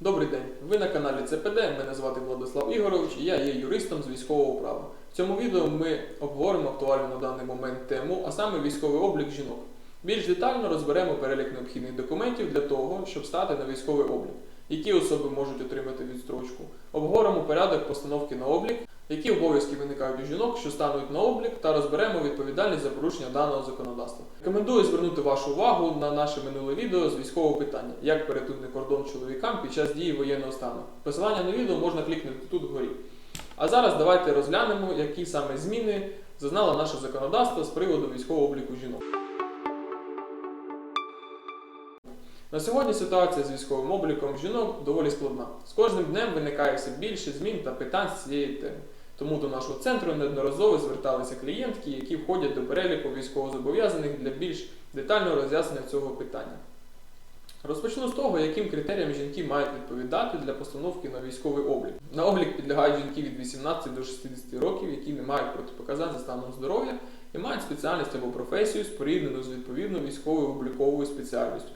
Добрий день! Ви на каналі ЦПД. Мене звати Владислав Ігорович, і я є юристом з військового права. В цьому відео ми обговоримо актуальну на даний момент тему, а саме військовий облік жінок. Більш детально розберемо перелік необхідних документів для того, щоб стати на військовий облік, які особи можуть отримати відстрочку. Обговоримо порядок постановки на облік, які обов'язки виникають у жінок, що стануть на облік, та розберемо відповідальність за порушення даного законодавства. Рекомендую звернути вашу увагу на наше минуле відео з військового питання, як перетнути кордон чоловікам під час дії воєнного стану. Посилання на відео можна клікнути тут вгорі. А зараз давайте розглянемо, які саме зміни зазнало наше законодавство з приводу військового обліку жінок. На сьогодні ситуація з військовим обліком жінок доволі складна. З кожним днем виникає все більше змін та питань з цієї теми. Тому до нашого центру неодноразово зверталися клієнтки, які входять до переліку військовозобов'язаних для більш детального роз'яснення цього питання. Розпочну з того, яким критеріям жінки мають відповідати для постановки на військовий облік. На облік підлягають жінки від 18 до 60 років, які не мають протипоказань за станом здоров'я і мають спеціальність або професію, споріднену з відповідною військовою обліковою спеціальністю.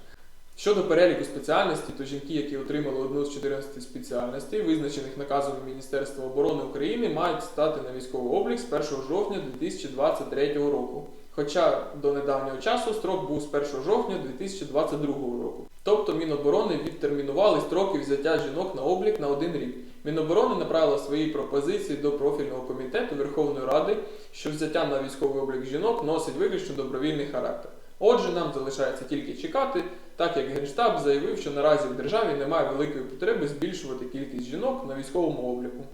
Щодо переліку спеціальностей, то жінки, які отримали одну з 14 спеціальностей, визначених наказом Міністерства оборони України, мають стати на військовий облік з 1 жовтня 2023 року. Хоча до недавнього часу строк був з 1 жовтня 2022 року. Тобто Міноборони відтермінували строки взяття жінок на облік на один рік. Міноборони направила свої пропозиції до профільного комітету Верховної Ради, що взяття на військовий облік жінок носить виключно добровільний характер. Отже, нам залишається тільки чекати, так як Генштаб заявив, що наразі в державі немає великої потреби збільшувати кількість жінок на військовому обліку.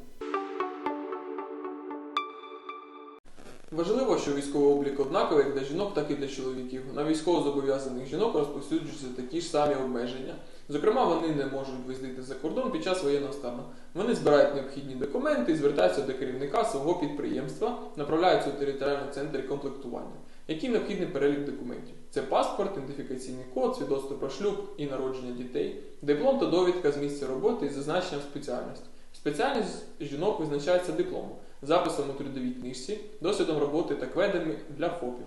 Важливо, що військовий облік однаковий як для жінок, так і для чоловіків. На військовозобов'язаних жінок розповсюджуються такі ж самі обмеження. Зокрема, вони не можуть виїздити за кордон під час воєнного стану. Вони збирають необхідні документи і звертаються до керівника свого підприємства, направляються у територіальний центр комплектування. Який необхідний перелік документів? Це паспорт, ідентифікаційний код, свідоцтво про шлюб і народження дітей, диплом та довідка з місця роботи із зазначенням спеціальності. Спеціальність жінок визначається дипломом, записом у трудовій книжці, досвідом роботи та кведами для ФОПів.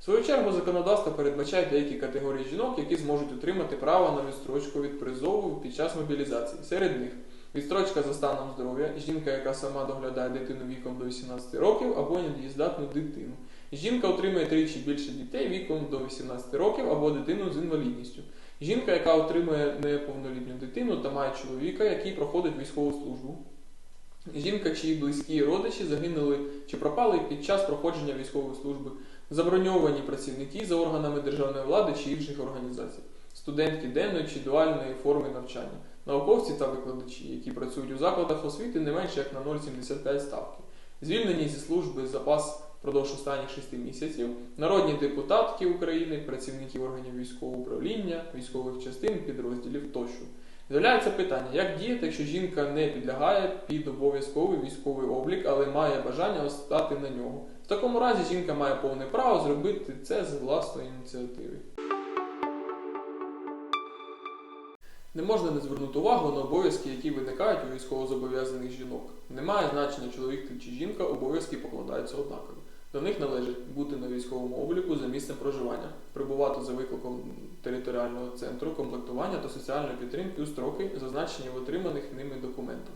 В свою чергу законодавство передбачає деякі категорії жінок, які зможуть отримати право на відстрочку від призову під час мобілізації. Серед них відстрочка за станом здоров'я, жінка, яка сама доглядає дитину віком до 18 років або недієздатну дитину. Жінка отримує тричі більше дітей віком до 18 років або дитину з інвалідністю. Жінка, яка отримує неповнолітню дитину та має чоловіка, який проходить військову службу. Жінка, чиї близькі родичі загинули чи пропали під час проходження військової служби, заброньовані працівники за органами державної влади чи інших організацій, студентки денної чи дуальної форми навчання, науковці та викладачі, які працюють у закладах освіти не менше як на 0,75 ставки, звільнені зі служби запас впродовж останніх 6 місяців, народні депутатки України, працівників органів військового управління, військових частин, підрозділів тощо. З'являється питання, як діяти, якщо жінка не підлягає під обов'язковий військовий облік, але має бажання стати на нього. В такому разі жінка має повне право зробити це з власної ініціативи. Не можна не звернути увагу на обов'язки, які виникають у військовозобов'язаних жінок. Немає значення чоловік чи жінка, обов'язки покладаються однаково. До них належить бути на військовому обліку за місцем проживання, прибувати за викликом територіального центру комплектування та соціальної підтримки у строки, зазначені в отриманих ними документах.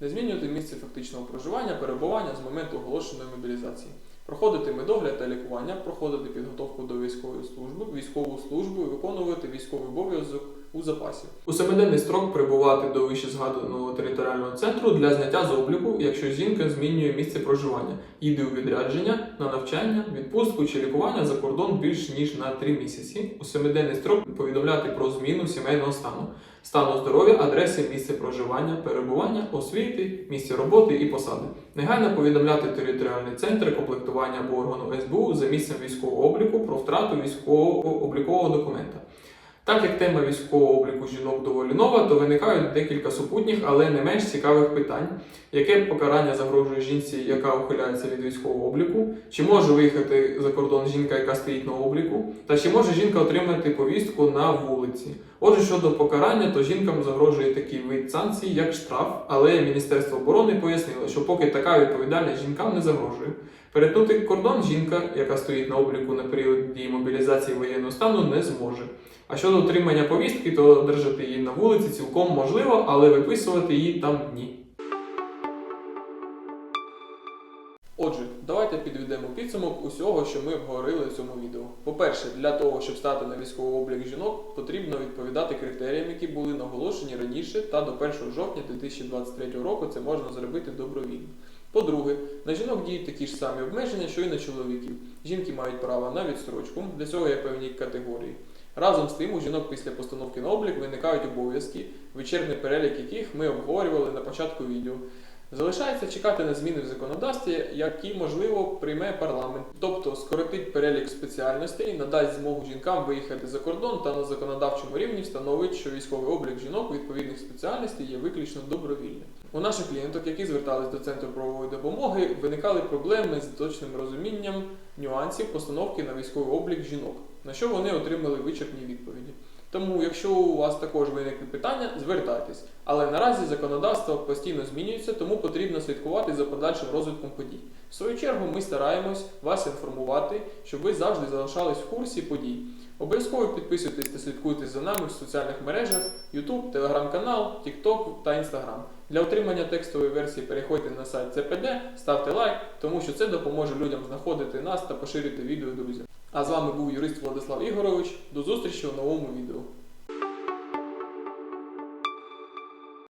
Не змінювати місце фактичного проживання, перебування з моменту оголошеної мобілізації. Проходити медогляд та лікування, проходити підготовку до військової служби, військову службу і виконувати військовий обов'язок у запасі. У семиденний строк прибувати до вищезгаданого територіального центру для зняття з обліку, якщо жінка змінює місце проживання, їде у відрядження, на навчання, відпустку чи лікування за кордон більш ніж на 3 місяці. У семиденний строк повідомляти про зміну сімейного стану, стану здоров'я, адреси, місце проживання, перебування, освіти, місце роботи і посади. Негайно повідомляти територіальний центр комплектування або органу СБУ за місцем військового обліку про втрату військового облікового документа. Так як тема військового обліку жінок доволі нова, то виникають декілька супутніх, але не менш цікавих питань: яке покарання загрожує жінці, яка ухиляється від військового обліку, чи може виїхати за кордон жінка, яка стоїть на обліку, та чи може жінка отримати повістку на вулиці. Отже, щодо покарання, то жінкам загрожує такий вид санкцій, як штраф, але Міністерство оборони пояснило, що поки така відповідальність жінкам не загрожує. Перетнути кордон жінка, яка стоїть на обліку на період дії мобілізації воєнного стану, не зможе. А щодо отримання повістки, то одержати її на вулиці цілком можливо, але виписувати її там ні. Отже, давайте підведемо підсумок усього, що ми обговорили в цьому відео. По-перше, для того, щоб стати на військовий облік жінок, потрібно відповідати критеріям, які були наголошені раніше, та до 1 жовтня 2023 року це можна зробити добровільно. По-друге, на жінок діють такі ж самі обмеження, що і на чоловіків. Жінки мають право на відстрочку, для цього є певні категорії. Разом з тим, у жінок після постановки на облік виникають обов'язки, вичерпний перелік яких ми обговорювали на початку відео. Залишається чекати на зміни в законодавстві, які, можливо, прийме парламент, тобто скоротить перелік спеціальностей, надасть змогу жінкам виїхати за кордон та на законодавчому рівні встановить, що військовий облік жінок відповідних спеціальностей є виключно добровільним. У наших клієнток, які звертались до центру правової допомоги, виникали проблеми з точним розумінням нюансів постановки на військовий облік жінок, на що вони отримали вичерпні відповіді. Тому, якщо у вас також виникли питання, звертайтесь. Але наразі законодавство постійно змінюється, тому потрібно слідкувати за подальшим розвитком подій. В свою чергу ми стараємось вас інформувати, щоб ви завжди залишались в курсі подій. Обов'язково підписуйтесь та слідкуйте за нами в соціальних мережах YouTube, телеграм-канал, TikTok та Instagram. Для отримання текстової версії переходьте на сайт ЦПД, ставте лайк, тому що це допоможе людям знаходити нас та поширити відео друзям. А з вами був юрист Владислав Ігорович. До зустрічі у новому відео.